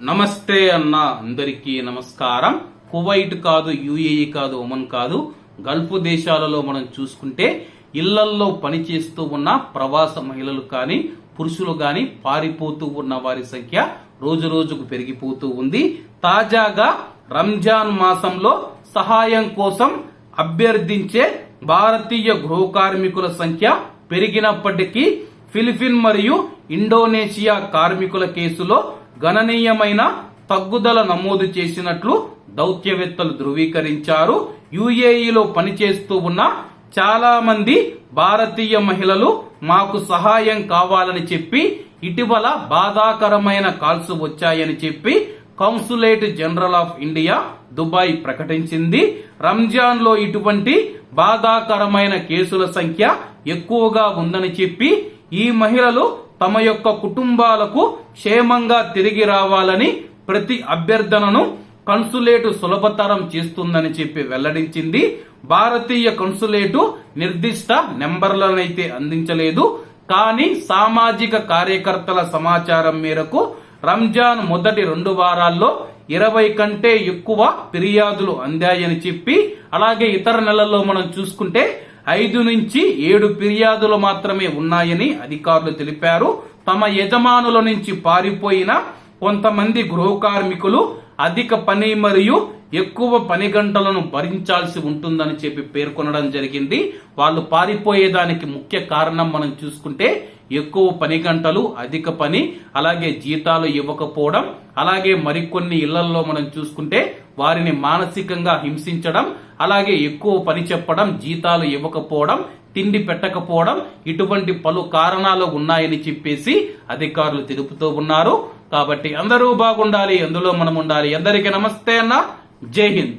నమస్తే అన్న అందరికీ నమస్కారం. కువైట్ కాదు యుఏఈ కాదు ఒమన్ కాదు. గల్ఫ్ దేశాలలో మనం చూసుకుంటే ఇళ్ళల్లో పనిచేస్తూ ఉన్న ప్రవాస మహిళలు కానీ పురుషులు కానీ పారిపోతూ ఉన్న వారి సంఖ్య రోజు రోజుకు పెరిగిపోతూ ఉంది. తాజాగా రంజాన్ మాసంలో సహాయం కోసం అభ్యర్థించే భారతీయ గృహ కార్మికుల సంఖ్య పెరిగినప్పటికీ ఫిలిపిన్ మరియు ఇండోనేషియా కార్మికుల కేసులో గణనీయమైన తగ్గుదల నమోదు చేసినట్లు దౌత్యవేత్తలు ధృవీకరించారు. యుఏఈలో పనిచేస్తూ ఉన్న చాలా మంది భారతీయ మహిళలు మాకు సహాయం కావాలని చెప్పి ఇటీవల బాధాకరమైన కాల్స్ వచ్చాయని చెప్పి consulate general of India Dubai ప్రకటించింది. రంజాన్లో ఇటువంటి బాధాకరమైన కేసుల సంఖ్య ఎక్కువగా ఉందని చెప్పి ఈ మహిళలు తమ యొక్క కుటుంబాలకు క్షేమంగా తిరిగి రావాలని ప్రతి అభ్యర్థనను కన్సులేటు సులభతరం చేస్తుందని చెప్పి వెల్లడించింది. భారతీయ కన్సులేటు నిర్దిష్ట నెంబర్లనైతే అందించలేదు. కానీ సామాజిక కార్యకర్తల సమాచారం మేరకు రంజాన్ మొదటి రెండు వారాల్లో ఇరవై కంటే ఎక్కువ ఫిర్యాదులు అందాయని చెప్పి అలాగే ఇతర నెలల్లో మనం చూసుకుంటే ఐదు నుంచి ఏడు ఫిర్యాదులు మాత్రమే ఉన్నాయని అధికారులు తెలిపారు. తమ యజమానుల నుంచి పారిపోయిన కొంతమంది గృహ కార్మికులు అధిక పని మరియు ఎక్కువ పని గంటలను భరించాల్సి ఉంటుందని చెప్పి పేర్కొనడం జరిగింది. వాళ్ళు పారిపోయేదానికి ముఖ్య కారణం మనం చూసుకుంటే ఎక్కువ పని గంటలు అధిక పని అలాగే జీతాలు ఇవ్వకపోవడం అలాగే మరికొన్ని ఇళ్ళలో మనం చూసుకుంటే వారిని మానసికంగా హింసించడం అలాగే ఎక్కువ పని చెప్పడం జీతాలు ఇవ్వకపోవడం తిండి పెట్టకపోవడం ఇటువంటి పలు కారణాలు ఉన్నాయని చెప్పేసి అధికారులు తెలుపుతూ ఉన్నారు. కాబట్టి అందరూ బాగుండాలి అందులో మనం ఉండాలి. అందరికీ నమస్తే అన్న. జై హింద్.